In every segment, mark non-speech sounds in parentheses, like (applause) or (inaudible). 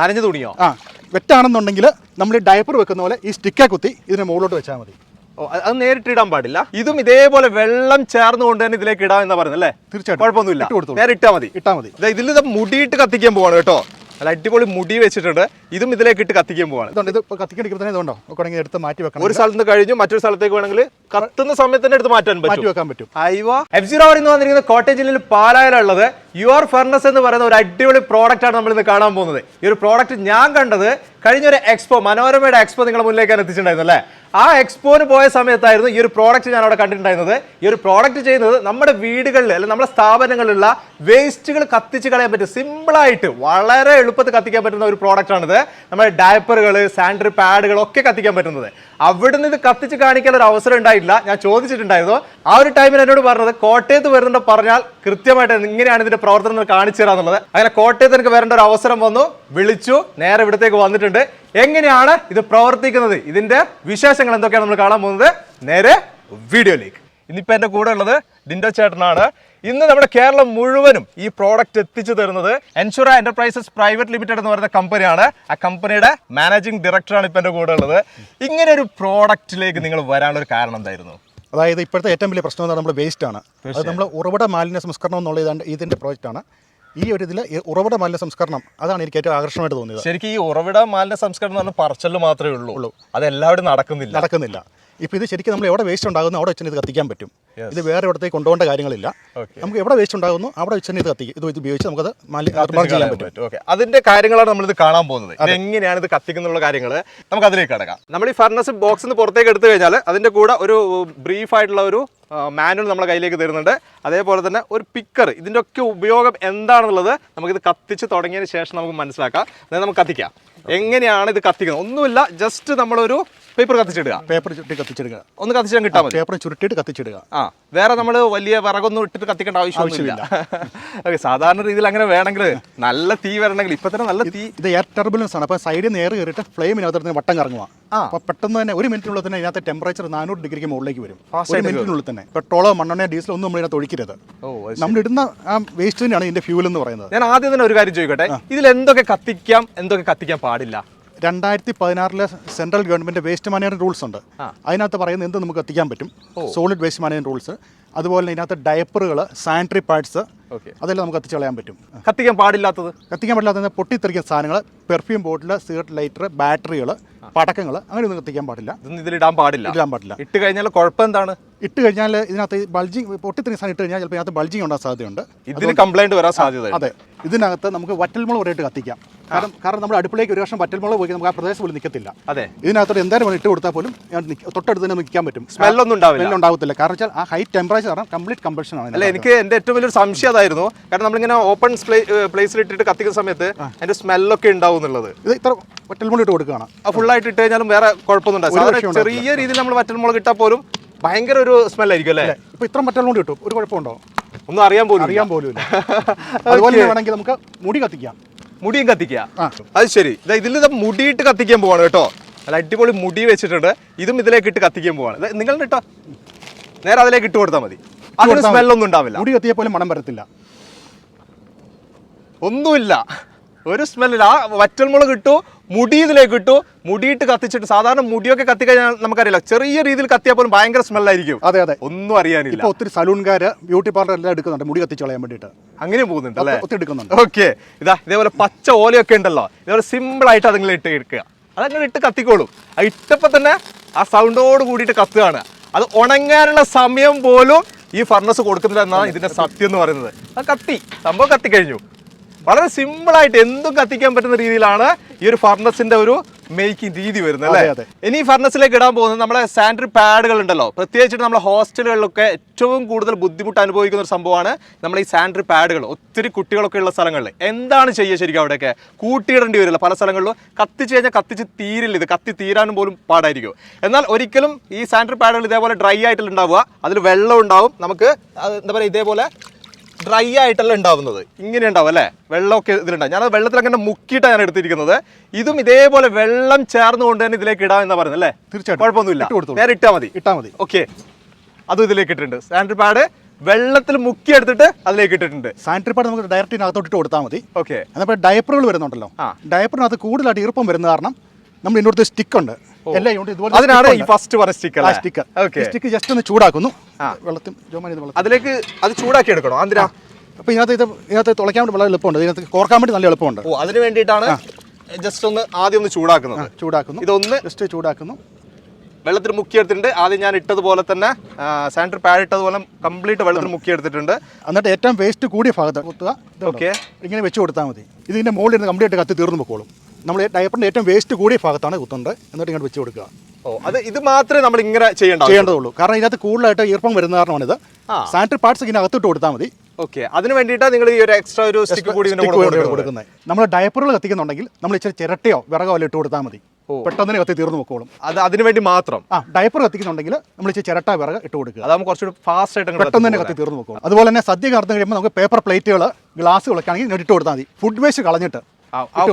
നനഞ്ഞു തുണിയോ? ആ വെറ്റാണെന്നുണ്ടെങ്കിൽ നമ്മൾ ഡയപ്പർ വെക്കുന്ന പോലെ ഈ സ്റ്റിക്കെ കുത്തി ഇതിന് മുകളിലോട്ട് വെച്ചാൽ മതി. ഓ അത് അത് നേരിട്ട് ഇടാൻ പാടില്ല. ഇതും ഇതേപോലെ വെള്ളം ചേർന്ന് കൊണ്ട് തന്നെ ഇതിലേക്ക് ഇടാം എന്ന് പറയുന്നത് അല്ലേ? തീർച്ചയായിട്ടും. കുഴപ്പമൊന്നുമില്ല. ഇട്ട് കൊടുത്തോളൂ. നേരെ ഇട്ടാ മതി. ഇട്ടാൽ മതി. ദാ ഇതിൽ ഇത് മുടിയിട്ട് കത്തിക്കാൻ പോവാണ് കേട്ടോ. അല്ല അടിപൊളി മുടി വെച്ചിട്ടുണ്ട്. ഇതും ഇതിലേക്ക് ഇട്ട് കത്തിക്കാൻ പോവാണ്. ഇതുണ്ട്. ഇത് ഇപ്പോൾ കത്തിക്കടിക്കുമ്പോൾ തന്നെ ഇതുണ്ടോ? ഒക്കെ എടുത്ത് മാറ്റി വെക്കണം. ഒരു സ്ഥലത്ത് നിന്ന് കഴിഞ്ഞു മറ്റൊരു സ്ഥലത്തേക്ക് വേണമെങ്കിൽ കത്തുന്ന സമയത്ത് തന്നെ എടുത്ത് മാറ്റാൻ പറ്റും. മാറ്റി വെക്കാൻ പറ്റും. എഫ് സീറോ എന്ന് വന്നിരിക്കുന്നത് കോട്ടയം ജില്ലയിൽ പാലായിലുള്ളത് യുവർ ഫർണസ് എന്ന് പറയുന്ന ഒരു അടിപൊളി പ്രോഡക്റ്റ് ആണ് നമ്മൾ ഇന്ന് കാണാൻ പോകുന്നത്. ഈ ഒരു പ്രോഡക്റ്റ് ഞാൻ കണ്ടത് കഴിഞ്ഞ ഒരു എക്സ്പോ മനോരമയുടെ എക്സ്പോ നിങ്ങളുടെ മുന്നിലേക്ക് എത്തിച്ചിട്ടുണ്ടായിരുന്നു അല്ലേ? ആ എക്സ്പോന് പോയ സമയത്തായിരുന്നു ഈ ഒരു പ്രോഡക്റ്റ് ഞാൻ അവിടെ കണ്ടിട്ടുണ്ടായിരുന്നത്. ഈ ഒരു പ്രോഡക്റ്റ് ചെയ്യുന്നത് നമ്മുടെ വീടുകളിൽ അല്ലെങ്കിൽ നമ്മുടെ സ്ഥാപനങ്ങളിലുള്ള വേസ്റ്റുകൾ കത്തിച്ച് കളയാൻ പറ്റും സിമ്പിളായിട്ട് വളരെ എളുപ്പത്തിൽ കത്തിക്കാൻ പറ്റുന്ന ഒരു പ്രോഡക്റ്റ് ആണിത്. നമ്മുടെ ഡയപ്പറുകൾ സാനിറ്ററി പാഡുകൾ ഒക്കെ കത്തിക്കാൻ പറ്റുന്നത്. അവിടെ നിന്ന് ഇത് കത്തിച്ച് കാണിക്കാൻ ഒരു അവസരം ഉണ്ടായിട്ടില്ല. ഞാൻ ചോദിച്ചിട്ടുണ്ടായിരുന്നു. ആ ഒരു ടൈമിൽ എന്നോട് പറഞ്ഞത് കോട്ടയത്ത് വരുന്നുണ്ട് പറഞ്ഞാൽ കൃത്യമായിട്ട് ഇങ്ങനെയാണ് ഇതിന്റെ പ്രവർത്തനം കാണിച്ചു തരാന്നുള്ളത്. അങ്ങനെ കോട്ടയത്ത് എനിക്ക് വരേണ്ട ഒരു അവസരം വന്നു. വിളിച്ചു. നേരെ ഇവിടത്തേക്ക് വന്നിട്ടുണ്ട്. എങ്ങനെയാണ് ഇത് പ്രവർത്തിക്കുന്നത്? ഇതിന്റെ വിശേഷങ്ങൾ എന്തൊക്കെയാണ് നമ്മൾ കാണാൻ പോകുന്നത്? നേരെ വീഡിയോയിലേക്ക്. ഇന്നിപ്പോ എന്റെ കൂടെ ഉള്ളത് ഡിൻഡോ ചേട്ടനാണ്. ഇന്ന് നമ്മുടെ കേരളം മുഴുവനും ഈ പ്രോഡക്റ്റ് എത്തിച്ചു തരുന്നത് എൻഷുറ എന്റർപ്രൈസസ് പ്രൈവറ്റ് ലിമിറ്റഡ് എന്ന് പറയുന്ന കമ്പനിയാണ് ആ കമ്പനിയുടെ മാനേജിംഗ് ഡയറക്ടറാണ് ഇപ്പൊ എന്റെ കൂടെ ഉള്ളത്. ഇങ്ങനെ ഒരു പ്രോഡക്റ്റിലേക്ക് നിങ്ങൾ വരാനുള്ള ഒരു കാരണം എന്തായിരുന്നു? അതായത് ഇപ്പോഴത്തെ ഏറ്റവും വലിയ പ്രശ്നം എന്ന് നമ്മൾ വേസ്റ്റ് ആണ്. അത് നമ്മൾ ഉറവിട മാലിന്യ സംസ്കരണം എന്നുള്ള ഇതാണ്ട് ഇതിന്റെ പ്രോജക്റ്റാണ് ഈ ഒരു ഇതിൽ ഉറവിട മാലിന്യ സംസ്കരണം അതാണ് എനിക്ക് ഏറ്റവും ആകർഷണമായിട്ട് തോന്നിയത്. ശരിക്കും ഈ ഉറവിട മാലിന്യ സംസ്കരണം എന്ന് പറഞ്ഞാൽ പറച്ചൽ മാത്രമേ ഉള്ളൂ. അത് എല്ലാവരും നടക്കുന്നില്ല. നടക്കുന്നില്ല. ഇപ്പോൾ ഇത് ശരിക്കും നമ്മൾ എവിടെ വേസ്റ്റ് ഉണ്ടാകുന്നു അവിടെ വെച്ചാൽ ഇത് കത്തിക്കാൻ പറ്റും. ഇത് വേറെ ഇടത്തേക്ക് കൊണ്ടുപോകേണ്ട കാര്യങ്ങളില്ല. നമുക്ക് എവിടെ വേസ്റ്റ് ഉണ്ടാകുന്നു അവിടെ വെച്ച് തന്നെ ഇത് കത്തിക്കും. ഇത് ഉപയോഗിച്ച് നമുക്ക് നിർമ്മാണം ചെയ്യാൻ പറ്റും. ഓക്കെ അതിന്റെ കാര്യങ്ങളാണ് നമ്മൾ ഇത് കാണാൻ പോകുന്നത്. എങ്ങനെയാണ് ഇത് കത്തിക്കുന്നുള്ള കാര്യങ്ങൾ നമുക്ക് അതിലേക്ക് കടക്കാം. നമ്മൾ ഈ ഫർണസ് ബോക്സിൽ നിന്ന് പുറത്തേക്ക് എടുത്തു കഴിഞ്ഞാൽ അതിന്റെ കൂടെ ഒരു ബ്രീഫ് ആയിട്ടുള്ള ഒരു മാനുവൽ നമ്മുടെ കയ്യിലേക്ക് തരുന്നുണ്ട്. അതേപോലെ തന്നെ ഒരു പിക്കർ ഇതിന്റെ ഒക്കെ ഉപയോഗം എന്താണെന്നുള്ളത് നമുക്കിത് കത്തിച്ച് തുടങ്ങിയതിന് ശേഷം നമുക്ക് മനസ്സിലാക്കാം. അതായത് നമുക്ക് കത്തിക്കാം. എങ്ങനെയാണ് ഇത് കത്തിക്കുന്നത്? ഒന്നുമില്ല ജസ്റ്റ് നമ്മളൊരു പേപ്പർ കത്തിച്ചിടുക. പേപ്പർ ചുരുട്ടി കത്തിച്ചിടുക. ഒന്ന് കത്തിച്ചാൽ കിട്ടാൻ മതി. പേപ്പർ ചുരുട്ടിയിട്ട് കത്തിച്ചിടുക. ആ വേറെ നമ്മൾ വലിയ വിറകൊന്നും ഇട്ടിട്ട് കത്തിക്കേണ്ട ആവശ്യമില്ല. (laughs) ഓക്കെ സാധാരണ രീതിയിൽ അങ്ങനെ വേണമെങ്കിൽ നല്ല തീ വരണമെങ്കിൽ ഇപ്പൊ തന്നെ നല്ല തീ ഇത് എയർ ടർബുലൻസ് ആണ്. അപ്പോൾ സൈഡിൽ നിന്ന് എയർ കയറിയിട്ട് ഫ്ലെയിമിനകത്ത് തന്നെ വട്ടം കറങ്ങുക. ആ. അപ്പോൾ പെട്ടെന്ന് തന്നെ ഒരു മിനിറ്റിനുള്ളിൽ തന്നെ ഇതിനകത്ത് ടെമ്പറേച്ചർ നാനൂറ് ഡിഗ്രിക്ക് മുകളിലേക്ക് വരും. ഒരു മിനിറ്റിനുള്ളിൽ തന്നെ. പെട്രോളോ മണ്ണെണ്ണയോ ഡീസലോ ഒന്നും നമ്മൾ ഇതിനകത്ത് ഒഴിക്കരുത് നമ്മൾ ഇടുന്ന ആ വേസ്റ്റ് തന്നെയാണ് ഇതിന്റെ ഫ്യൂൽ എന്ന് പറയുന്നത്. ഞാൻ ആദ്യം തന്നെ ഒരു കാര്യം ചോദിക്കട്ടെ. ഇതിൽ എന്തൊക്കെ കത്തിക്കാം എന്തൊക്കെ കത്തിക്കാൻ പാടില്ല? രണ്ടായിരത്തി പതിനാറിലെ central government waste management rules ഉണ്ട്. അതിനകത്ത് പറയുന്നത് എന്ത് നമുക്ക് എത്തിക്കാൻ പറ്റും? Solid waste management rules. അതുപോലെ തന്നെ ഇതിനകത്ത് ഡയപ്പറുകൾ സാനിറ്ററി പാഡ്സ് അതെല്ലാം നമുക്ക് കത്തിച്ച് കളയാൻ പറ്റും. കത്തിക്കാൻ പാടില്ലാത്തത്? കത്തിക്കാൻ പറ്റാത്ത പൊട്ടിത്തെറിക്കുന്ന സാധനങ്ങൾ പെർഫ്യൂം ബോട്ടിൽ സിഗരറ്റ് ലൈറ്റർ ബാറ്ററികൾ പടക്കങ്ങൾ അങ്ങനെ ഒന്നും കത്തിക്കാൻ പാടില്ല. ഇതിലിടാൻ പാടില്ല. ഇടാൻ പാടില്ല. ഇട്ട് കഴിഞ്ഞാൽ കുഴപ്പം എന്താണ്? ഇട്ട് കഴിഞ്ഞാൽ ഇതിനകത്ത് ബൾജിങ് പൊട്ടിത്തെറിയ സാധനം ഇട്ട് കഴിഞ്ഞാൽ ചിലപ്പോൾ ഇതിനകത്ത് ബൾജിങ് ഉണ്ടാകാൻ സാധ്യതയുണ്ട്. ഇതിന് കംപ്ലൈന്റ് വരാൻ സാധ്യത അതെ. ഇതിനകത്ത് നമുക്ക് വറ്റൽമുളക് ഒരേട്ട് കത്തിക്കാം. കാരണം കാരണം നമ്മൾ അടുപ്പിലേക്ക് ഒരു വർഷം പറ്റൽമുളക് പോയി നമുക്ക് ആ പ്രദേശം പോലും നിൽക്കത്തില്ല. അതെ. ഇതിനകത്തോട് എന്തായാലും ഇട്ട് കൊടുത്താൽ പോലും തൊട്ടടുത്ത് തന്നെ നിൽക്കാൻ പറ്റും. സ്മെല്ലൊന്നും ഉണ്ടാവില്ല. സ്മെല്ല് ഉണ്ടാവത്തില്ല. കാരണം വെച്ചാൽ ആ ഹൈ ടെമ്പറേച്ചർ കാരണം കംപ്ലീറ്റ് കമ്പൾഷൻ ആണ് അല്ല എനിക്ക് എന്റെ ഏറ്റവും വലിയൊരു സംശയം അതായിരുന്നു. കാരണം നമ്മളിങ്ങനെ ഓപ്പൺ പ്ലേസിൽ ഇട്ടിട്ട് കത്തിക്കുന്ന സമയത്ത് അതിന്റെ സ്മെല്ലൊക്കെ ഉണ്ടാവും എന്നുള്ളത്. ഇത് ഇത്ര വറ്റൽമുളക് ഇട്ട് കൊടുക്കുകയാണ്. ആ ഫുള്ളായിട്ട് ഇട്ട് കഴിഞ്ഞാലും വേറെ കുഴപ്പമൊന്നും ചെറിയ രീതിയിൽ നമ്മൾ വറ്റൽമുളക് ഇട്ടാൽ പോലും ഭയങ്കര ഒരു സ്മെല്ലായിരിക്കും അല്ലേ? ഇപ്പൊ ഇത്ര വറ്റൽമുളക് കിട്ടും ഒരു കുഴപ്പമുണ്ടോ? ഒന്നും അറിയാൻ പോലും അറിയാൻ പോലും അതുപോലെ (laughs) വേണമെങ്കിൽ നമുക്ക് മുടി കത്തിക്കാം. മുടിയും കത്തിക്കുക. അത് ശരി. ഇതാ ഇതിൽ മുടിയിട്ട് കത്തിക്കാൻ പോവാണ് കേട്ടോ. അല്ല അടിപൊളി മുടി വെച്ചിട്ടുണ്ട്. ഇതും ഇതിലേക്ക് ഇട്ട് കത്തിക്കാൻ പോവാണ്. നിങ്ങൾ കേട്ടോ നേരെ അതിലേക്ക് ഇട്ട് കൊടുത്താൽ മതി. അതിന് സ്മെല്ലൊന്നും ഉണ്ടാവില്ല. മുടി കത്തിയ പോലെ മണം വരത്തില്ല. ഒന്നുമില്ല. ഒരു സ്മെല്ലില്ല ആ വറ്റൽമുളക് ഇട്ടു. മുടി ഇതിലേക്ക് ഇട്ടു മുടിയിട്ട് കത്തിച്ചിട്ട് സാധാരണ മുടിയൊക്കെ കത്തിക്കഴിഞ്ഞാൽ നമുക്കറിയില്ല. ചെറിയ രീതിയിൽ കത്തിയാൽ പോലും ഭയങ്കര ആയിരിക്കും. അതെ അതെ. ഒന്നും അറിയാനില്ല. ഇപ്പൊ ഒത്തിരി സലൂൺകാര് ബ്യൂട്ടി പാർലർ എല്ലാം എടുക്കുന്നുണ്ട് മുടി കത്തിച്ച് കളയാൻ വേണ്ടിയിട്ട്. അങ്ങനെ പോകുന്നുണ്ട് അല്ലേ? ഒത്തിരി എടുക്കുന്നുണ്ട്. ഓക്കെ. ഇതാ ഇതേപോലെ പച്ച ഓലയൊക്കെ ഉണ്ടല്ലോ. ഇതേപോലെ സിമ്പിൾ ആയിട്ട് അതങ്ങനെ ഇട്ട് എടുക്കുക. അതങ്ങനെ ഇട്ട് കത്തിക്കോളും. അത് ഇട്ടപ്പോൾ തന്നെ ആ സൗണ്ടോട് കൂടിയിട്ട് കത്തുകയാണ്. അത് ഉണങ്ങാനുള്ള സമയം പോലും ഈ ഫർണസ് കൊടുക്കുന്നില്ല എന്നാണ് ഇതിന്റെ സത്യം എന്ന് പറയുന്നത്. അത് കത്തി. സംഭവം കത്തിക്കഴിഞ്ഞു. വളരെ സിമ്പിൾ ആയിട്ട് എന്തും കത്തിക്കാൻ പറ്റുന്ന രീതിയിലാണ് ഈ ഒരു ഫർണസിന്റെ ഒരു മേക്കിംഗ് രീതി വരുന്നത് അല്ലേ. ഇനി ഫർണസിലേക്ക് ഇടാൻ പോകുന്നത് നമ്മുടെ സാനിറ്ററി പാഡുകൾ ഉണ്ടല്ലോ പ്രത്യേകിച്ചിട്ട് നമ്മുടെ ഹോസ്റ്റലുകളിലൊക്കെ ഏറ്റവും കൂടുതൽ ബുദ്ധിമുട്ട് അനുഭവിക്കുന്ന ഒരു സംഭവമാണ് നമ്മൾ ഈ സാനിറ്ററി പാഡുകൾ ഒത്തിരി കുട്ടികളൊക്കെ ഉള്ള സ്ഥലങ്ങളിൽ. എന്താണ് ചെയ്യുക ശരിക്കും അവിടെയൊക്കെ? കൂട്ടിയിടേണ്ടി വരില്ല. പല സ്ഥലങ്ങളിലും കത്തിച്ച് കഴിഞ്ഞാൽ കത്തിച്ച് തീരില്ല ഇത്. കത്തി തീരാനും പോലും പാടായിരിക്കും. എന്നാൽ ഒരിക്കലും ഈ സാനിറ്ററി പാഡുകൾ ഇതേപോലെ ഡ്രൈ ആയിട്ടുണ്ടാവുക അതിൽ വെള്ളം ഉണ്ടാവും. നമുക്ക് എന്താ പറയുക? ഇതേപോലെ ഡ്രൈ ആയിട്ടല്ല ഉണ്ടാവുന്നത്. ഇങ്ങനെ ഉണ്ടാവും അല്ലേ? വെള്ളമൊക്കെ ഇതിലുണ്ടാവും. ഞാനത് വെള്ളത്തിൽ അങ്ങനെ മുക്കിയിട്ടാണ് ഞാൻ എടുത്തിരിക്കുന്നത്. ഇതും ഇതേപോലെ വെള്ളം ചേർന്ന് കൊണ്ട് തന്നെ ഇതിലേക്ക് ഇടാം എന്നാ പറയുന്നത് അല്ലേ? തീർച്ചയായിട്ടും. കുഴപ്പമൊന്നുമില്ല. നേരെ ഇട്ടാൽ മതി. ഇട്ടാൽ മതി. ഓക്കെ. അതും ഇതിലേക്ക് ഇട്ടിട്ടുണ്ട്. സാനിറ്ററി പാഡ് വെള്ളത്തിൽ മുക്കി എടുത്തിട്ട് അതിലേക്ക് ഇട്ടിട്ടുണ്ട്. സാനിറ്ററി പാഡ് നമുക്ക് ഡയറക്റ്റ് ഇതിനകത്തോട്ട് ഇട്ട് കൊടുത്താൽ മതി. ഓക്കെ. അതപ്പോൾ ഡയപ്പറുകൾ വരുന്നുണ്ടല്ലോ. ആ. ഡയപ്പറിനകത്ത് കൂടുതലായിട്ട് ഈർപ്പം വരുന്ന കാരണം നമ്മൾ ഇതിനടുത്ത് സ്റ്റിക്ക് ഉണ്ട്. എല്ലാം ഉണ്ട്. ഇതുപോലെ അതിനാണ് ഈ ഫസ്റ്റ് പറഞ്ഞ sticker stick okay stick just ഒന്ന് ചൂടാക്കുന്നു. വെള്ളത്തിൽ അതിലേക്ക് അത് ചൂടാക്കി എടുക്കണോ? അതിനാ അപ്പോൾ ഇതിനകത്ത് ഇത് ഇതിനകത്ത് തുളയ്ക്കാൻ വേണ്ടി വളരെ എളുപ്പമുണ്ട്. ഇതിനകത്ത് കോർക്കാൻ വേണ്ടി നല്ല എളുപ്പമുണ്ട്. ഓ അതിന് വേണ്ടിയിട്ടാണ് ജസ്റ്റ് ഒന്ന് ആദ്യം ഒന്ന് ചൂടാക്കുന്നത്. ചൂടാക്കുന്നു. ഇതൊന്ന് ജസ്റ്റ് ചൂടാക്കുന്നു. വെള്ളത്തിൽ മുക്കിയെടുത്തിട്ടുണ്ട്. ആദ്യം ഞാൻ ഇട്ടതുപോലെ തന്നെ സാനിറ്ററി പാഡ് ഇട്ടതുപോലെ കംപ്ലീറ്റ് വെള്ളത്തിൽ മുക്കിയെടുത്തിട്ടുണ്ട്. എന്നിട്ട് ഏറ്റവും വേസ്റ്റ് കൂടിയ ഭാഗത്ത് കുത്തുക? ഓക്കെ ഇങ്ങനെ വെച്ച് കൊടുത്താൽ മതി. ഇതിന്റെ മുകളിൽ കംപ്ലീറ്റ് കത്തി തീർന്നു പൊക്കോളും. നമ്മൾ ഡയപ്പറിന്റെ ഏറ്റവും വേസ്റ്റ് കൂടിയ ഭാഗത്താണ് കുത്തുന്നത്. എന്നിട്ട് ഇങ്ങോട്ട് വെച്ച് കൊടുക്കുക. ഓ അത് ഇത് മാത്രമേ നമ്മൾ ഇങ്ങനെ ചെയ്യേണ്ട ചെയ്യേണ്ടതുള്ളൂ. കാരണം ഇതിനകത്ത് കൂടുതലായിട്ട് ഈർപ്പം വരുന്ന കാരണമാണിത്. സാനിറ്ററി പാർട്സ് ഇങ്ങനെ അകത്തിട്ട് കൊടുത്താൽ മതി. ഓക്കെ അതിന് വേണ്ടിയിട്ടാണ് നിങ്ങൾ ഈ ഒരു എക്സ്ട്രാ ഒരു സ്റ്റിക്ക് കൂടി കൊടുക്കുന്നത്. നമ്മൾ ഡയപ്പറുകൾ കത്തിക്കുന്നുണ്ടെങ്കിൽ നമ്മൾ ഇച്ചിരി ചിരട്ടയോ വിറകോ അല്ല ഇട്ട് കൊടുത്താൽ മതി. പെട്ടെന്ന് കത്തി തീർന്നു നോക്കോളും അത് അതിന് വേണ്ടി മാത്രം? ആ ഡയപ്പർ കത്തിക്കുന്നുണ്ടെങ്കിൽ നമ്മൾ ഇച്ചിരി ചിരട്ട വിറക് ഇട്ട് കൊടുക്കുക. അതാകുമ്പോൾ കുറച്ചുകൂടി ഫാസ്റ്റ് ആയിട്ട് പെട്ടെന്ന് തന്നെ കത്തി തീർന്നു. പോകും അതുപോലെ തന്നെ സദ്യ കടന്നു കഴിയുമ്പോൾ നമുക്ക് പേപ്പർ പ്ലേറ്റുകൾ ഗ്ലാസ്സുകളൊക്കെ ആണെങ്കിൽ ഇട്ട് കൊടുത്താൽ മതി. ഫുഡ് വേസ്റ്റ് കളഞ്ഞിട്ട്.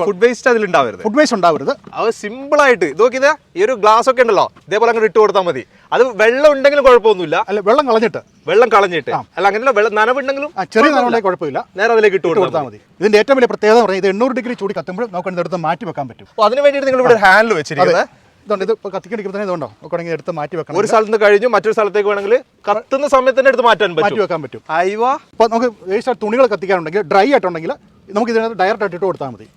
ഫുഡ് വേസ്റ്റ് അതിൽ ഉണ്ടാവരുത് ഫുഡ് വേസ്റ്റ് ഉണ്ടാവരുത്. അത് സിമ്പിൾ ആയിട്ട് ഇത് നോക്കിയത് ഈ ഒരു ഗ്ലാസ് ഒക്കെ ഉണ്ടല്ലോ ഇതേപോലെ അങ്ങനെ ഇട്ട് കൊടുത്താൽ മതി. അത് വെള്ളം ഉണ്ടെങ്കിലും കുഴപ്പമൊന്നുമില്ല. അല്ല വെള്ളം കളഞ്ഞിട്ട്. വെള്ളം കളഞ്ഞിട്ട്. അല്ല അങ്ങനെയല്ല വെള്ളം നനവുണ്ടെങ്കിലും ചെറിയ നനവുണ്ടെങ്കിൽ കുഴപ്പമില്ല. നേരെ അതിലേക്ക് ഇട്ട് കൊടുത്താൽ മതി. ഇതിന്റെ ഏറ്റവും വലിയ പ്രത്യേകത പറയുന്നത് ഇത് എണ്ണൂറ് ഡിഗ്രി ചൂടി കത്തുമ്പോൾ നമുക്ക് ഇതെടുത്ത് മാറ്റി വെക്കാൻ പറ്റും അതിന് വേണ്ടിയിട്ട് നിങ്ങൾ ഇവിടെ ഹാൻഡിൽ വെച്ചിരിക്കുന്നത്. ഇതുണ്ട്. ഇത് കത്തിക്കടിക്കുമ്പോൾ തന്നെ ഇതുണ്ടോ? ഒക്കെ എടുത്ത് മാറ്റി വെക്കണം. ഒരു സ്ഥലത്ത് നിന്ന് കഴിഞ്ഞു മറ്റൊരു സ്ഥലത്തേക്ക് വേണമെങ്കിൽ കത്തുന്ന സമയത്ത് തന്നെ എടുത്ത് മാറ്റാൻ മാറ്റി വെക്കാൻ പറ്റും. അയ്യോ. അപ്പോൾ നമുക്ക് വേസ്റ്റ് തുണികൾ കത്തിക്കാനുണ്ടെങ്കിൽ ഡ്രൈ ആയിട്ടുണ്ടെങ്കിൽ നമുക്ക് ഇതിനകത്ത് ഡയറക്റ്റ് ആയിട്ട് ഇട്ട് കൊടുത്താൽ മതി.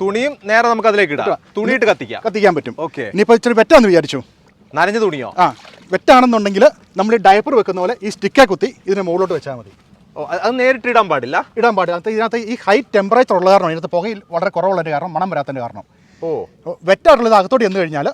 തുണിയും നേരെ നമുക്ക് അതിലേക്ക് ഇടാം. തുണിയിട്ട് കത്തിക്കാം. കത്തിക്കാൻ പറ്റും. ഓക്കെ. ഇനിയിപ്പോൾ ഇച്ചിരി വെറ്റാന്ന് വിചാരിച്ചു. നനഞ്ഞ തുണിയോ? ആ വെറ്റാണെന്നുണ്ടെങ്കിൽ നമ്മൾ ഡയപ്പർ വെക്കുന്ന പോലെ ഈ സ്റ്റിക്കെ കുത്തി ഇതിന് മുകളിലോട്ട് വെച്ചാൽ മതി. ഓ അത് നേരിട്ട് ഇടാൻ പാടില്ല? ഇടാൻ പാടില്ല. അത് ഇതിനകത്ത് ഈ ഹൈ ടെമ്പറേച്ചർ ഉള്ള കാരണം ഇതിനകത്ത് പുകയിൽ വളരെ കുറവുള്ളതിന്റെ കാരണം മണം വരാത്തതിന്റെ കാരണം. ഓ. വെറ്റായിട്ടുള്ളത് അകത്തോട്ട് ചെന്ന് കഴിഞ്ഞാൽ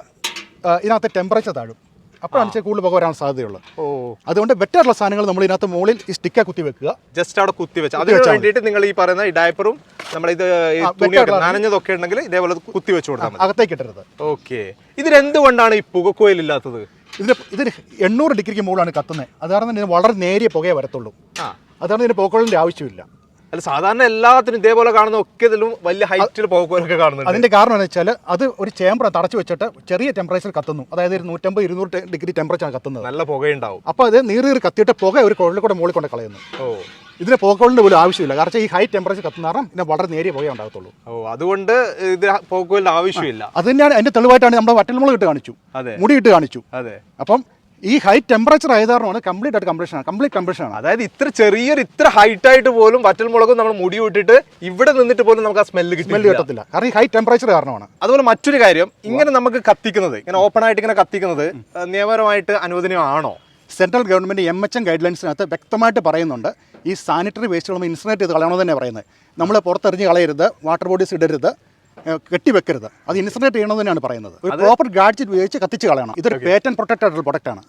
ഇതിനകത്ത് ടെമ്പറേച്ചർ താഴും. അപ്പോഴാണ് ഇച്ചിരി കൂടുതൽ പുക വരാൻ സാധ്യതയുള്ളത്. ഓ. അതുകൊണ്ട് വെറ്റായിട്ടുള്ള സാധനങ്ങൾ നമ്മൾ ഇതിനകത്ത് മുകളിൽ ഈ സ്റ്റിക്ക കുത്തി വെക്കുക. ജസ്റ്റ് അവിടെ കുത്തി വെച്ച്. അതിന് വെച്ചാൽ മതി. വേണ്ടിയിട്ട് നിങ്ങൾ ഈ പറയുന്ന ഈ ഡയപ്പറും നമ്മൾ ഇത് ഈ ആ, തുണിയൊക്കെ വെട്ടമുള്ള- നനഞ്ഞതൊക്കെ ഉണ്ടെങ്കിൽ ഇതേപോലെ കുത്തി വെച്ച് കൊടുത്താൽ മതി. അകത്തേക്ക് ഇട്ടരുത് ഓക്കെ ഇതിനെന്തുകൊണ്ടാണ് ഈ പുകക്കോയിൽ ഇല്ലാത്തത് ഇതിന് ഇതിന് എണ്ണൂറ് ഡിഗ്രിക്ക് മുകളിലാണ് കത്തുന്നത്. അത് കാരണം ഇതിന് വളരെ നേരിയ പുകയെ വരത്തുള്ളൂ. ആ. അതാണ് ഇതിന് പോക്കോളിന്റെ ആവശ്യമില്ല. അല്ല സാധാരണ എല്ലാത്തിനും ഇതേപോലെ കാണുന്ന ഒക്കെ ഇതിലും വലിയ ഹൈറ്റിൽ പുകക്കോലൊക്കെ കാണുന്നത് അതിന്റെ കാരണം എന്താ വെച്ചാൽ അത് ഒരു ചേമ്പർ തടച്ചു വെച്ചിട്ട് ചെറിയ ടെമ്പറേച്ചർ കത്തുന്നു. അതായത് ഒരു നൂറ്റമ്പത് ഇരുന്നൂറ് ഡിഗ്രി ടെമ്പറേച്ചർ കത്തുന്നത്. നല്ല പുകയുണ്ടാവും. അപ്പോൾ അത് നീറി കത്തിയിട്ട് പുക ഒരു കുഴലിൽ കൂടെ മുകളിൽ കൊണ്ട് കളയുന്നു. ഓ. ഇതിന് പോക്കോളിന്റെ പോലും ആവശ്യമില്ല. കാരണം ഈ ഹൈ ടെമ്പറേച്ചർ കത്തുന്ന കാരണം ഇതിനെ വളരെ നേരിയ പുകയെ ഉണ്ടാകത്തുള്ളൂ. ഓ അതുകൊണ്ട് ഇത് പോക്കോലിന്റെ ആവശ്യമില്ല. അത് തന്നെയാണ് അതിന്റെ തെളിവായിട്ടാണ് നമ്മുടെ വട്ടൽമുളക് ഇട്ട് കാണിച്ചു. മുടി ഇട്ട് കാണിച്ചു. അതെ. അപ്പം ഈ ഹൈ ടെമ്പറേച്ചർ ആയത് കാരണമാണ് കംപ്ലീറ്റ് ആയിട്ട് കംപ്രഷൻ ആണ്. കംപ്ലീറ്റ് കംപ്രഷൻ ആണ്. അതായത് ഇത്ര ചെറിയൊരു ഇത്ര ഹൈറ്റ് ആയിട്ട് പോലും വറ്റൽ മുളകും നമ്മൾ മുടി വിട്ടിട്ട് ഇവിടെ നിന്നിട്ട് പോലും നമുക്ക് ആ സ്മെല്ല് സ്മെല്ല് കിട്ടത്തില്ല. കാരണം ഈ ഹൈ ടെമ്പറേച്ചർ കാരണമാണ്. അതുപോലെ മറ്റൊരു കാര്യം ഇങ്ങനെ നമുക്ക് കത്തിക്കുന്നത് ഇങ്ങനെ ഓപ്പൺ ആയിട്ട് ഇങ്ങനെ കത്തിക്കുന്നത് നിയമപരമായിട്ട് അനുവദനീയമാണോ? Central government M H M guide ലൈൻസിനകത്ത് വ്യക്തമായിട്ട് പറയുന്നുണ്ട്. ഈ സാനിറ്ററി വേസ്റ്റുകൾ നമ്മൾ ഇൻസിനേറ്റ് ചെയ്ത് കളയണമെന്ന് തന്നെ പറയുന്നത്. നമ്മൾ പുറത്തെറിഞ്ഞ് കളയരുത് വാട്ടർ ബോഡീസ് ഇടരുത്. കെട്ടിവെക്കരുത്. അത് ഇൻസിനേറ്റ് ചെയ്യണമെന്ന് തന്നെയാണ് പറയുന്നത്. ഒരു പ്രോപ്പർ ഗാഡ്ജറ്റ് ഉപയോഗിച്ച് കത്തിച്ച് കളയണം. ഇതൊരു പേറ്റൻ പ്രൊട്ടക്റ്റഡ് പ്രൊഡക്റ്റ് ആണ്.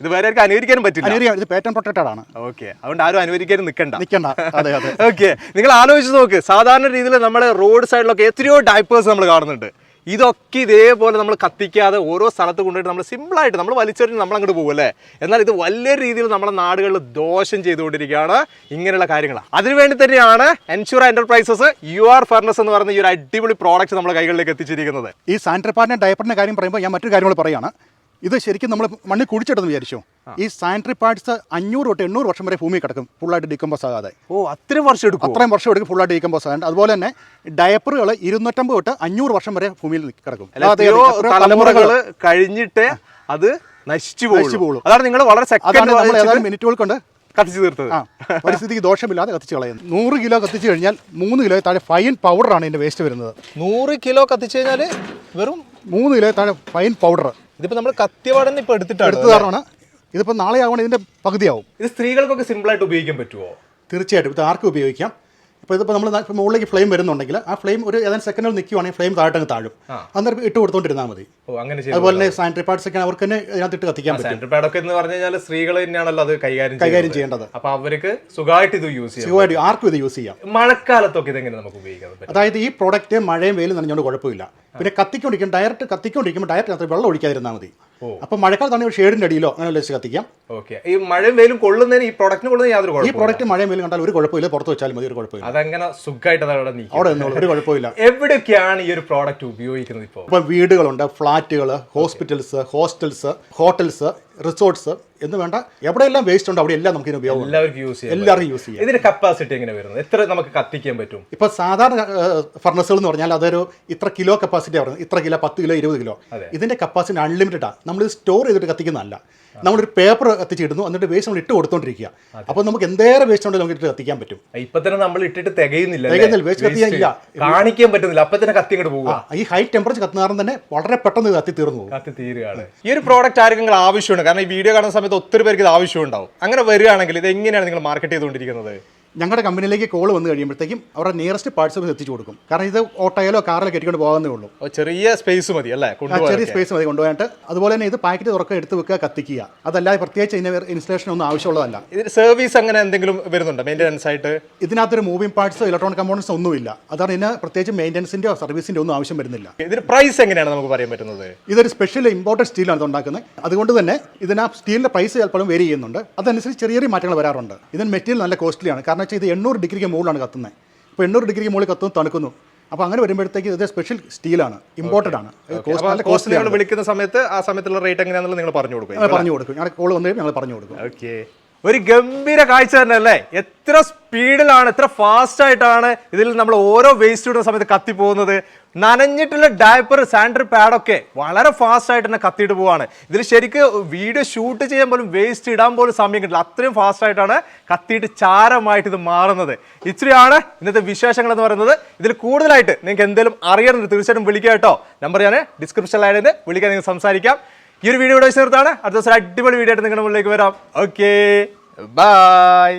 ഇത് വേറെ ആർക്കും അനുകരിക്കാനും പറ്റില്ല. അനുകരിക്കാൻ ഇത് പേറ്റൻ പ്രൊട്ടക്റ്റഡ് ആണ്. ഓക്കെ അതുകൊണ്ട് ആരും അനുകരിക്കാനും നിൽക്കണ്ട നിൽക്കണ്ട അതെ അതെ. (laughs) ഓക്കെ നിങ്ങൾ ആലോചിച്ച് നോക്ക്. സാധാരണ രീതിയിൽ നമ്മുടെ റോഡ് സൈഡിലൊക്കെ എത്രയോ ഡൈപ്പേഴ്സ് നമ്മൾ കാണുന്നുണ്ട്. ഇതൊക്കെ ഇതേപോലെ നമ്മൾ കത്തിക്കാതെ ഓരോ സ്ഥലത്ത് കൊണ്ടുപോയിട്ട് നമ്മൾ സിമ്പിളായിട്ട് നമ്മൾ വലിച്ചെറിഞ്ഞ് നമ്മൾ അങ്ങോട്ട് പോകും അല്ലേ? എന്നാൽ ഇത് വലിയ രീതിയിൽ നമ്മുടെ നാടുകളിൽ ദോഷം ചെയ്തുകൊണ്ടിരിക്കുകയാണ് ഇങ്ങനെയുള്ള കാര്യങ്ങൾ. അതിനുവേണ്ടി തന്നെയാണ് ensure enterprises U R furnace എന്ന് പറയുന്ന ഈ ഒരു അടിപൊളി പ്രോഡക്റ്റ് നമ്മുടെ കൈകളിലേക്ക് എത്തിച്ചിരിക്കുന്നത്. ഈ സാനിറ്ററി പാഡിന്റെ ഡയപ്പറിന്റെ കാര്യം പറയുമ്പോൾ ഞാൻ മറ്റൊരു കാര്യങ്ങൾ പറയുകയാണ് ഇത് ശരിക്കും നമ്മൾ മണ്ണിൽ കുഴിച്ചിട്ടെന്ന് വിചാരിച്ചു? ഈ സാനിറ്ററി പാർട്സ് അഞ്ഞൂറ് തൊട്ട് എണ്ണൂറ് വർഷം വരെ ഭൂമി കിടക്കും ഫുള്ളായിട്ട് ഡീകമ്പോസ് ആകാതെ. ഓ അത്രയും വർഷം എടുക്കും അത്രയും വർഷം എടുക്കും ഫുള്ളായിട്ട് ഡീകമ്പോസ് ആകാൻ അതുപോലെ തന്നെ ഡയപ്പറുകൾ ഇരുന്നൂറ്റമ്പത് തൊട്ട് അഞ്ഞൂറ് വർഷം വരെ ഭൂമിയിൽ കിടക്കും. തലമുറകൾ കഴിഞ്ഞിട്ട് അത് നശിച്ചു പോകും. അതാണ് നിങ്ങൾ വളരെ നമ്മൾ മിനിറ്റുകൾ കൊണ്ട് കത്തിച്ചു തീർത്തത്. പരിസ്ഥിതിക്ക് ദോഷമില്ലാതെ കത്തിച്ച് കളയുന്നത് നൂറ് കിലോ കത്തിച്ച് കഴിഞ്ഞാൽ മൂന്ന് കിലോ താഴെ ഫൈൻ പൗഡറാണ് ഇതിന്റെ വേസ്റ്റ് വരുന്നത്. നൂറ് കിലോ കത്തിച്ചു കഴിഞ്ഞാൽ വെറും മൂന്ന് കിലോ താഴെ ഫൈൻ പൗഡർ ഇതിപ്പോ നമ്മൾ കത്തിയവാടം ഇപ്പൊ എടുത്തിട്ടാണ് എടുത്തു കാരണമാണ്. ഇതിപ്പോൾ നാളെ ആവണം ഇതിന്റെ പകുതിയാവും. ഇത് സ്ത്രീകൾക്കൊക്കെ സിമ്പിൾ ആയിട്ട് ഉപയോഗിക്കാൻ പറ്റുമോ തീർച്ചയായിട്ടും. ഇത് ആർക്കും ഉപയോഗിക്കാം? ഇപ്പോൾ ഇതിപ്പോൾ നമ്മൾ മുകളിലേക്ക് ഫ്ലെയിം വരുന്നുണ്ടെങ്കിൽ ആ ഫ്ലെയിം ഒരു ഏതാനും സെക്കൻഡിൽ നിൽക്കുവാണെങ്കിൽ ഫ്ലെയിം താഴോട്ടങ്ങ് താഴും. അന്നേരം ഇട്ട് കൊടുത്തോണ്ടിരുന്നാൽ മതി. അതുപോലെ തന്നെ സാനിറ്ററി പാർട്സ് ഒക്കെ അവർക്ക് തന്നെ ഇതിനകത്ത് ഇട്ട് കത്തിക്കാൻ പറ്റും. സാനിറ്ററി പാഡൊക്കെ എന്ന് പറഞ്ഞു കഴിഞ്ഞാൽ സ്ത്രീകൾ തന്നെയാണല്ലോ അത് കൈകാര്യം കൈകാര്യം ചെയ്യേണ്ടത്. അപ്പൊ അവർക്ക് സുഖമായിട്ട് ഇത് യൂസ് ചെയ്യാം സുഖമായിട്ട് ആർക്കും ഇത് യൂസ് ചെയ്യാം. മഴക്കാലത്തൊക്കെ ഇതെങ്ങനെ നമുക്ക് ഉപയോഗിക്കാം അതായത് ഈ പ്രോഡക്റ്റ് മഴയും വെയിലും നനഞ്ഞുകൊണ്ട് കുഴപ്പമില്ല. പിന്നെ കത്തിക്കൊണ്ടിരിക്കും ഡയറക്റ്റ് കത്തിക്കൊണ്ടിരിക്കുമ്പോൾ ഡയറക്റ്റ് വെള്ളം ഒഴിക്കാതിരുന്നാൽ മതി. അപ്പോൾ മഴക്കാലത്താണെങ്കിൽ ഷെയ്ഡിന്റെ അടിയിലോ അങ്ങനെ വെച്ച് കത്തിക്കാം. ഓക്കെ ഈ മഴയും വെയിലും കൊള്ളുന്നതിന് ഈ പ്രൊഡക്റ്റിന് കൊള്ളുന്ന യാതൊരു ഈ കുഴപ്പമില്ല പ്രോഡക്റ്റ് മഴയും വെയിലും കണ്ടാൽ ഒരു കുഴപ്പമില്ല പുറത്ത് വെച്ചാൽ മതി ഒരു കുഴപ്പമില്ല. അതങ്ങനെ സുഖമായിട്ട് അത് അവിടെ നിൽക്കും. അവിടെ നിന്നോളൂ ഒരു കുഴപ്പമില്ല. എവിടെയൊക്കെയാണ് ഈ ഒരു പ്രോഡക്റ്റ് ഉപയോഗിക്കുന്നത് ഇപ്പോൾ ഇപ്പം വീടുകളുണ്ട് ഫ്ലാറ്റുകൾ ഹോസ്പിറ്റൽസ് ഹോസ്റ്റൽസ് ഹോട്ടൽസ് റിസോർട്ട്സ് എന്ന് വേണ്ട എവിടെയെല്ലാം വേസ്റ്റ് ഉണ്ട് അവിടെ എല്ലാം നമുക്ക് ഇതിന് ഉപയോഗം എല്ലാവർക്കും യൂസ് ചെയ്യാം എല്ലാവരും യൂസ് ചെയ്യാം. ഇതിന്റെ കപ്പാസിറ്റി എങ്ങനെ വരുന്നത്? എത്ര നമുക്ക് കത്തിക്കാൻ പറ്റും? ഇപ്പൊ സാധാരണ ഫർണസുകൾ എന്ന് പറഞ്ഞാൽ അതൊരു ഇത്ര കിലോ കപ്പാസിറ്റി പറയുന്നത് ഇത്ര കിലോ പത്ത് കിലോ ഇരുപത് കിലോ. ഇതിന്റെ കപ്പാസിറ്റി അൺലിമിറ്റഡ് ആണ് നമ്മൾ സ്റ്റോർ ചെയ്തിട്ട് കത്തിക്കുന്നതല്ല. നമ്മളൊരു പേപ്പർ കത്തിച്ചിടുന്നു എന്നിട്ട് വേസ്റ്റ് നമ്മൾ ഇട്ട് കൊടുത്തോണ്ടിരിക്കുക. അപ്പോൾ നമുക്ക് എന്തേറെ വേസ്റ്റ് ഉണ്ടെങ്കിൽ നമുക്ക് ഇട്ട് കത്തിക്കാൻ പറ്റും. ഇപ്പൊ തന്നെ നമ്മൾ ഇട്ടിട്ട് തികയുന്നില്ല? തികയുന്നില്ല, വേസ്റ്റ് കത്തിയാൻ കാണിക്കാൻ പറ്റുന്നില്ല. അപ്പൊ തന്നെ കത്തി ഇങ്ങോട്ട് പോകുക ഈ ഹൈ ടെമ്പറേച്ചർ കത്തുന്ന കാരണം തന്നെ വളരെ പെട്ടെന്ന് കത്തി തീർന്നു പോകും. കത്തി തീരുകയാണ്. ഈ ഒരു പ്രോഡക്റ്റ് ആർക്കെങ്കിലും ആവശ്യമുണ്ട് കാരണം ഈ വീഡിയോ കാണുന്ന സമയത്ത് ഒത്തിരി പേർക്ക് ഇത് ആവശ്യമുണ്ടാവും. അങ്ങനെ വരികയാണെങ്കിൽ ഇത് എങ്ങനെയാണ് നിങ്ങൾ മാർക്കറ്റ് ചെയ്തുകൊണ്ടിരിക്കുന്നത്? ഞങ്ങളുടെ കമ്പനിയിലേക്ക് കോൾ വന്നു കഴിയുമ്പോഴത്തേക്കും അവരുടെ നിയറസ്റ്റ് പാർട്സ് ഓഫീസ് എത്തിച്ചു കൊടുക്കും. കാരണം ഇത് ഓട്ടോയിലോ കാറിലോ കെട്ടിക്കൊണ്ട് പോകാവുന്നേ ഉള്ളൂ. ചെറിയ സ്പേസ് മതി അല്ലേ? ചെറിയ സ്പേസ് മതി കൊണ്ടുപോയിട്ട് അതുപോലെ തന്നെ ഇത് പാക്കറ്റ് തുറക്കുക എടുത്ത് വെക്കുക കത്തിക്കുക. അതല്ലാതെ പ്രത്യേകിച്ച് ഇതിന് ഇൻസ്റ്റലേഷൻ ഒന്നും ആവശ്യമുള്ളതല്ല. ഇതിന് സർവീസ് അങ്ങനെ എന്തെങ്കിലും വരുന്നുണ്ടോ മെയിന്റെനൻസ് ആയിട്ട്? ഇതിനകത്തൊരു മൂവിംഗ് പാർട്സോ ഇലക്ട്രോണിക് കമ്പോണൻസോ ഒന്നുമില്ല. അതാണ് ഇതിന് പ്രത്യേകിച്ച് മെയിന്റനൻസിന്റെയോ സർവീസിന്റെ ഒന്നും ആവശ്യം വരുന്നില്ല. ഇതിന് പ്രൈസ് എങ്ങനെയാണ് നമുക്ക് പറയാൻ പറ്റുന്നത്? ഇതൊരു സ്പെഷ്യൽ ഇമ്പോർട്ടഡ് സ്റ്റീലാണ് ഉണ്ടാക്കുന്നത്. അതുകൊണ്ട് തന്നെ ഇതിന് ആ സ്റ്റീലിന്റെ പ്രൈസ് ചിലപ്പോഴും വേരി ചെയ്യുന്നുണ്ട്. അതനുസരിച്ച് ചെറിയ ചെറിയ മാറ്റങ്ങൾ വരാറുണ്ട്. ഇതിന് മെറ്റീരിയൽ നല്ല കോസ്റ്റ്ലിയാണ് കാരണം വെച്ചാൽ ഇത് എണ്ണൂറ് ഡിഗ്രിക്ക് മുകളിലാണ് കത്തുന്നത്. ഇപ്പോൾ എണ്ണൂറ് ഡിഗ്രിക്ക് മുകളിൽ കത്തുന്നു തണുക്കുന്നു. അപ്പോൾ അങ്ങനെ വരുമ്പോഴത്തേക്ക് ഇത് സ്പെഷ്യൽ സ്റ്റീലാണ് ഇമ്പോർട്ടഡ് ആണ്. കോസ്റ്റ് വിളിക്കുന്ന സമയത്ത് ആ സമയത്തുള്ള റേറ്റ് എങ്ങനെയാണെന്നുള്ളത് നിങ്ങൾ പറഞ്ഞു കൊടുക്കും. പറഞ്ഞു കൊടുക്കും. ഞങ്ങൾ കോൾ വന്നു ഞങ്ങൾ പറഞ്ഞു കൊടുക്കും. ഓക്കെ ഒരു ഗംഭീര കാഴ്ച തന്നെ അല്ലേ എത്ര സ്പീഡിലാണ് എത്ര ഫാസ്റ്റ് ആയിട്ടാണ് ഇതിൽ നമ്മൾ ഓരോ വേസ്റ്റ് ഇടുന്ന സമയത്ത് കത്തി പോകുന്നത്. നനഞ്ഞിട്ടുള്ള ഡയപ്പർ സാനിറ്ററി പാഡൊക്കെ വളരെ ഫാസ്റ്റ് ആയിട്ട് തന്നെ കത്തിയിട്ട് പോവാണ്. ഇതിൽ ശരിക്കും വീഡിയോ ഷൂട്ട് ചെയ്യാൻ പോലും വേസ്റ്റ് ഇടാൻ പോലും സമയം കിട്ടില്ല. അത്രയും ഫാസ്റ്റ് ആയിട്ടാണ് കത്തിയിട്ട് ചാരമായിട്ട് ഇത് മാറുന്നത്. ഇത്രയാണ് ഇന്നത്തെ വിശേഷങ്ങൾ എന്ന് പറയുന്നത്. ഇതിൽ കൂടുതലായിട്ട് നിങ്ങൾക്ക് എന്തെങ്കിലും അറിയണമെങ്കിൽ തീർച്ചയായിട്ടും വിളിക്കാം കേട്ടോ. നമ്പർ ഞാൻ ഡിസ്ക്രിപ്ഷനിലായിട്ട് വിളിക്കാൻ നിങ്ങൾക്ക് സംസാരിക്കാം. ഈ ഒരു വീഡിയോ ഇവിടെ വെച്ച് നിർത്താണ് അടുത്ത ദിവസം അടിപൊളി വീഡിയോ ആയിട്ട് നിങ്ങളുടെ മുകളിലേക്ക് വരാം. Okay bye